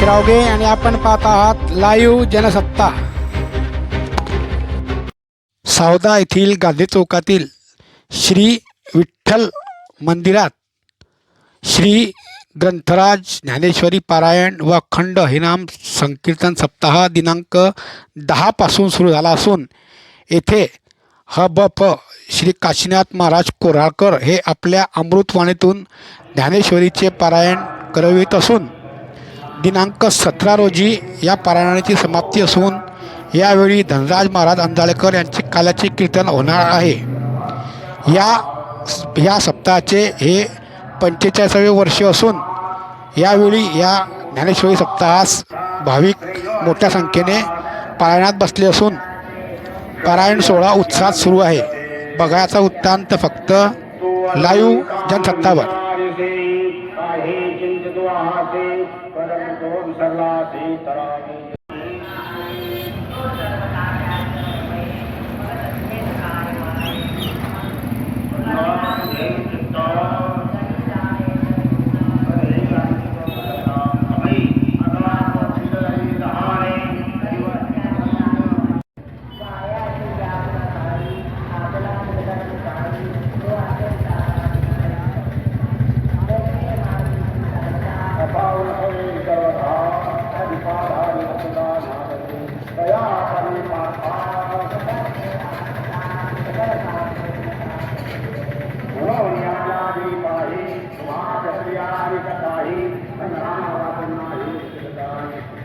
श्रावगे आणि आपण पाहत आहात लाईव्ह जनसत्ता. सावदा येथील गांधी चौकातील श्री विठ्ठल मंदिरात श्री ग्रंथराज ज्ञानेश्वरी पारायण व अखंड हिनाम संकीर्तन सप्ताह दिनांक दहापासून सुरू झाला असून येथे ह ब प श्री काशीनाथ महाराज कोराळकर हे आपल्या अमृतवाणीतून ज्ञानेश्वरीचे पारायण करवित असून दिनांक सतरा रोजी या पारायणाची समाप्ती असून यावेळी धनराज महाराज अंजाळेकर यांचे काल्याचे कीर्तन होणार आहे. या या सप्ताहाचे हे पंचेचाळीसावे वर्ष असून यावेळी या ज्ञानेश्वरी सप्ताहास भाविक मोठ्या संख्येने पारायणात बसले असून पारायण सोहळा उत्साहात सुरू आहे. बघायचा वृत्तांत फक्त लाईव्ह जनसत्तावर. पदी त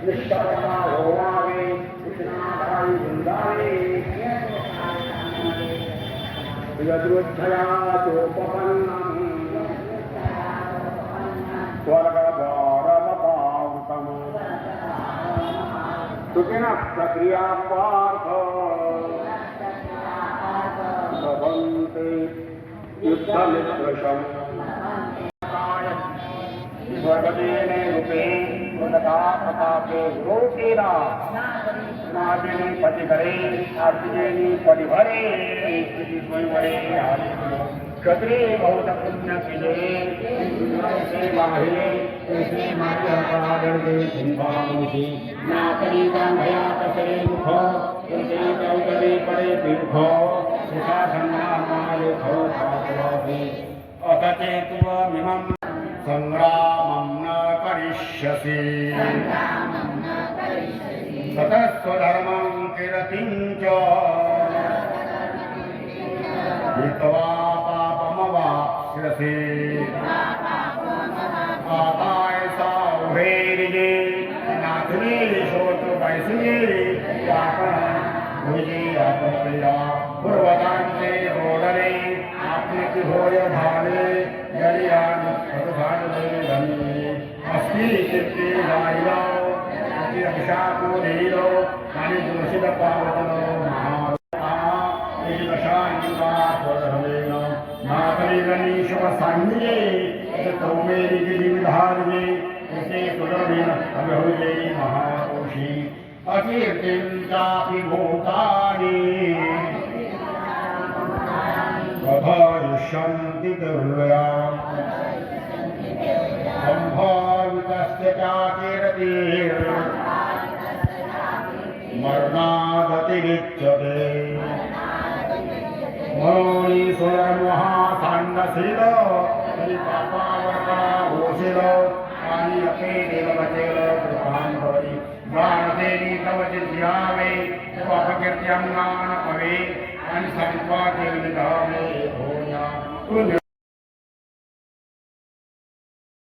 निष्ठा होवावे कृष्णाधारी वृंदावे यदृच्छया चोपपन्नम् स्वर्गद्वारमपावृतम्। सुखिनः प्रक्रिया पार्थ भवन्ते। युद्धमित्रशम् स्वर्गदेने रूपे सदा प्रतापो लोकेरा नागिनी पतिहरे आर्तिजेनी परिहरे परिवरे कदरे बहुत पुण्य किले से माहिले ऐसे माता पागर दे सिंहानुषी नाकरी का भया कसरे मुख ऐसे चौकरे पड़े पीठ सुखा संग्रह मारे खो पात्र अकचे तुम संग्राम करिष्यसि ततस्वधर्मं किरतिं च हित्वा पापमवाप्स्यसि आताय सावधैर्ये नाथुनी शोत्र पैसुये आपण भुजे आपण प्रिया अस्ति चित्ते जायलो अति अभिशापो देलो आणि दूषित पावतलो महा मेरी गिरिधार्ये उसे सुदर्भिन अभिहुजे महापुषी अकीर्तिं चापि भूतानि कथयिष्यन्ति दुर्लया मरणागतिरिच्यते मरोणी स्वयंमहासांडशील तरी पापावर्ता घोषिल आणि अपे देव बचेल कृपान भवती प्राणदेवी तव जिज्ञावे अपकीर्त्यंगान पवे आणि संपाते निधामे होया पुण्य